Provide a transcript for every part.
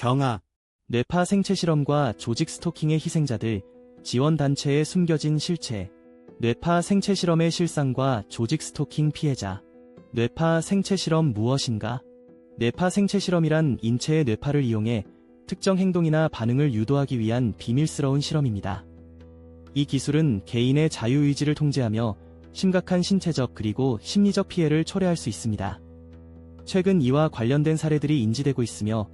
경악, 뇌파 생체 실험과 조직 스토킹의 희생자들, 지원단체의 숨겨진 실체, 뇌파 생체 실험의 실상과 조직 스토킹 피해자, 뇌파 생체 실험 무엇인가? 뇌파 생체 실험이란 인체의 뇌파를 이용해 특정 행동이나 반응을 유도하기 위한 비밀스러운 실험입니다. 이 기술은 개인의 자유의지를 통제하며 심각한 신체적 그리고 심리적 피해를 초래할 수 있습니다. 최근 이와 관련된 사례들이 인지되고 있으며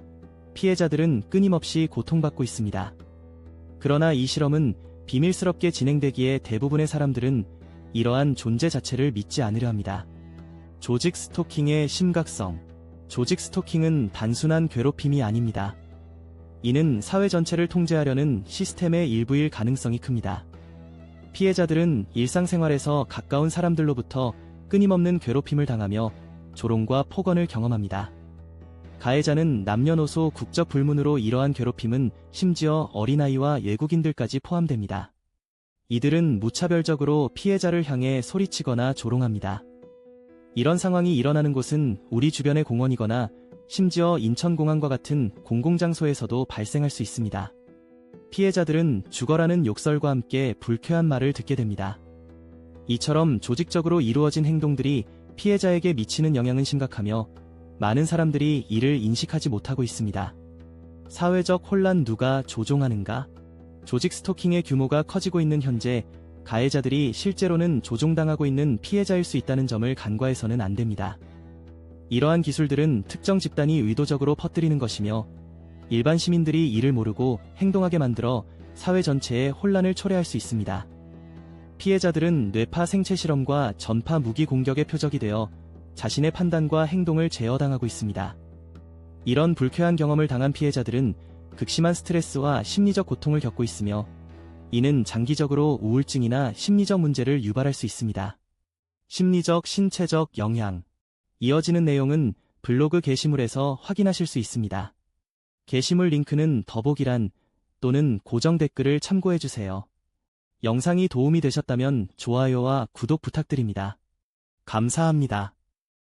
피해자들은 끊임없이 고통받고 있습니다. 그러나 이 실험은 비밀스럽게 진행되기에 대부분의 사람들은 이러한 존재 자체를 믿지 않으려 합니다. 조직 스토킹의 심각성. 조직 스토킹은 단순한 괴롭힘이 아닙니다. 이는 사회 전체를 통제하려는 시스템의 일부일 가능성이 큽니다. 피해자들은 일상생활에서 가까운 사람들로부터 끊임없는 괴롭힘을 당하며 조롱과 폭언을 경험합니다. 가해자는 남녀노소 국적 불문으로 이러한 괴롭힘은 심지어 어린아이와 외국인들까지 포함됩니다. 이들은 무차별적으로 피해자를 향해 소리치거나 조롱합니다. 이런 상황이 일어나는 곳은 우리 주변의 공원이거나 심지어 인천공항과 같은 공공장소에서도 발생할 수 있습니다. 피해자들은 죽어라는 욕설과 함께 불쾌한 말을 듣게 됩니다. 이처럼 조직적으로 이루어진 행동들이 피해자에게 미치는 영향은 심각하며 많은 사람들이 이를 인식하지 못하고 있습니다. 사회적 혼란 누가 조종하는가? 조직 스토킹의 규모가 커지고 있는 현재 가해자들이 실제로는 조종당하고 있는 피해자일 수 있다는 점을 간과해서는 안 됩니다. 이러한 기술들은 특정 집단이 의도적으로 퍼뜨리는 것이며 일반 시민들이 이를 모르고 행동하게 만들어 사회 전체에 혼란을 초래할 수 있습니다. 피해자들은 뇌파 생체 실험과 전파 무기 공격의 표적이 되어 자신의 판단과 행동을 제어당하고 있습니다. 이런 불쾌한 경험을 당한 피해자들은 극심한 스트레스와 심리적 고통을 겪고 있으며 이는 장기적으로 우울증이나 심리적 문제를 유발할 수 있습니다. 심리적, 신체적 영향. 이어지는 내용은 블로그 게시물에서 확인하실 수 있습니다. 게시물 링크는 더보기란 또는 고정 댓글을 참고해주세요. 영상이 도움이 되셨다면 좋아요와 구독 부탁드립니다. 감사합니다.